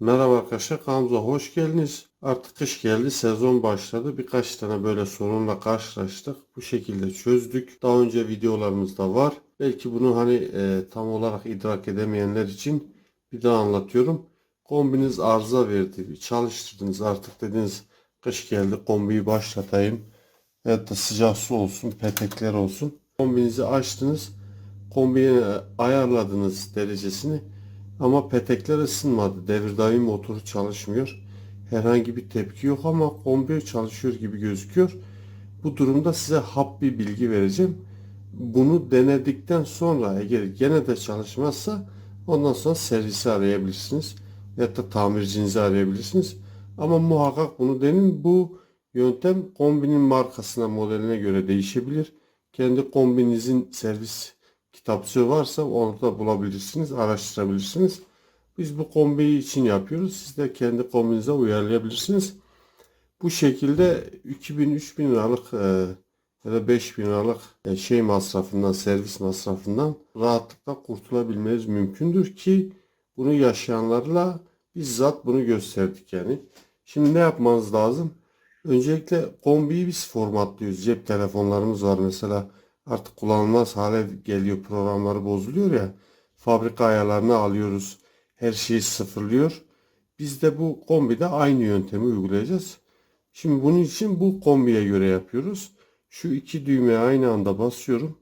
Merhaba arkadaşlar kanalımıza hoş geldiniz. Artık kış geldi sezon başladı. Birkaç tane böyle sorunla karşılaştık. Bu şekilde çözdük. Daha önce videolarımızda var. Belki bunu hani e, tam olarak idrak edemeyenler için bir daha anlatıyorum. Kombiniz arıza verdi. Çalıştırdınız artık dediniz kış geldi kombiyi başlatayım. Ya da sıcak su olsun petekler olsun. Kombinizi açtınız. Kombiye ayarladınız derecesini. Ama petekler ısınmadı. Devir daim motoru çalışmıyor. Herhangi bir tepki yok ama kombi çalışıyor gibi gözüküyor. Bu durumda size hap bir bilgi vereceğim. Bunu denedikten sonra eğer gene de çalışmazsa ondan sonra servisi arayabilirsiniz. Ya da tamircinizi arayabilirsiniz. Ama muhakkak bunu denin. Bu yöntem kombinin markasına, modeline göre değişebilir. Kendi kombinizin servis kitapçığı varsa onu da bulabilirsiniz, araştırabilirsiniz. Biz bu kombiyi için yapıyoruz. Siz de kendi kombinize uyarlayabilirsiniz. Bu şekilde 2000-3000 liralık e, ya da 5000 liralık e, şey masrafından, servis masrafından rahatlıkla kurtulabilmeniz mümkündür ki bunu yaşayanlarla bizzat bunu gösterdik yani. Şimdi ne yapmanız lazım? Öncelikle kombiyi biz formatlıyoruz. Cep telefonlarımız var mesela artık kullanılmaz hale geliyor programları bozuluyor ya fabrika ayarlarını alıyoruz her şeyi sıfırlıyor. Biz de bu kombide aynı yöntemi uygulayacağız. Şimdi bunun için bu kombiye göre yapıyoruz. Şu iki düğmeye aynı anda basıyorum.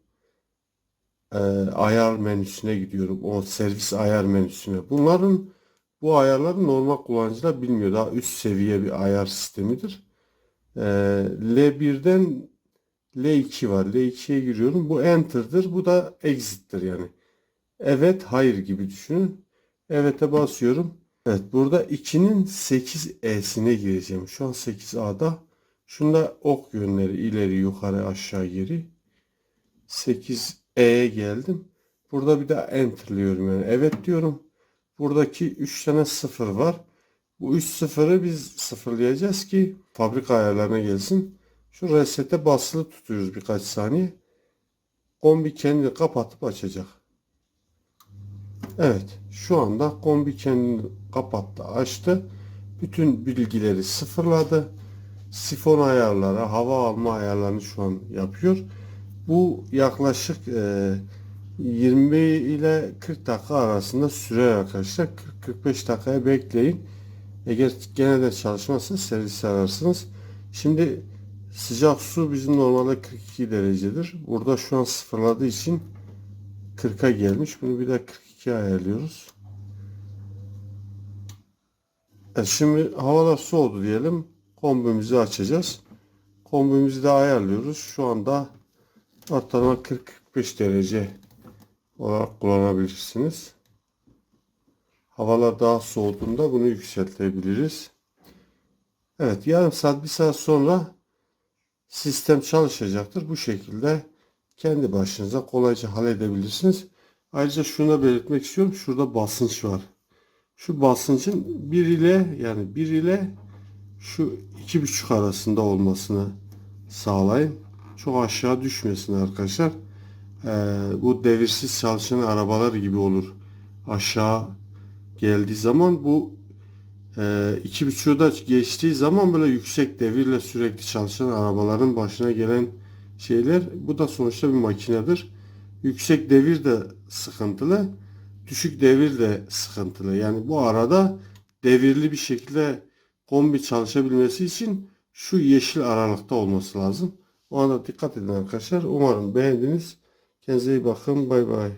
Ee, ayar menüsüne gidiyorum. O servis ayar menüsüne. Bunların bu ayarları normal kullanıcılar bilmiyor. Daha üst seviye bir ayar sistemidir. Ee, L1'den L2 var. L2'ye giriyorum. Bu enter'dır. Bu da exit'tir yani. Evet, hayır gibi düşünün. Evet'e basıyorum. Evet, burada 2'nin 8E'sine gireceğim. Şu an 8A'da. Şunda ok yönleri ileri, yukarı, aşağı, geri. 8E'ye geldim. Burada bir daha enter'lıyorum yani. Evet diyorum. Buradaki 3 tane sıfır var. Bu 3 sıfırı biz sıfırlayacağız ki fabrika ayarlarına gelsin. Şu resete basılı tutuyoruz birkaç saniye. Kombi kendini kapatıp açacak. Evet. Şu anda kombi kendini kapattı, açtı. Bütün bilgileri sıfırladı. Sifon ayarları, hava alma ayarlarını şu an yapıyor. Bu yaklaşık e, 20 ile 40 dakika arasında sürer arkadaşlar. 40-45 dakikaya bekleyin. Eğer gene de çalışmazsa servisi ararsınız. Şimdi Sıcak su bizim normalde 42 derecedir. Burada şu an sıfırladığı için 40'a gelmiş. Bunu bir de 42 ayarlıyoruz. Evet, şimdi havalar soğudu diyelim. Kombimizi açacağız. Kombimizi de ayarlıyoruz. Şu anda ortalama 40-45 derece olarak kullanabilirsiniz. Havalar daha soğuduğunda bunu yükseltebiliriz. Evet yarım saat bir saat sonra sistem çalışacaktır. Bu şekilde kendi başınıza kolayca halledebilirsiniz. Ayrıca şunu belirtmek istiyorum. Şurada basınç var. Şu basıncın 1 ile yani 1 ile şu iki buçuk arasında olmasını sağlayın. Çok aşağı düşmesin arkadaşlar. Ee, bu devirsiz çalışan arabalar gibi olur. Aşağı geldiği zaman bu iki buçuğu da geçtiği zaman böyle yüksek devirle sürekli çalışan arabaların başına gelen şeyler bu da sonuçta bir makinedir. Yüksek devir de sıkıntılı, düşük devir de sıkıntılı. Yani bu arada devirli bir şekilde kombi çalışabilmesi için şu yeşil aralıkta olması lazım. O anda dikkat edin arkadaşlar. Umarım beğendiniz. Kendinize iyi bakın. Bay bay.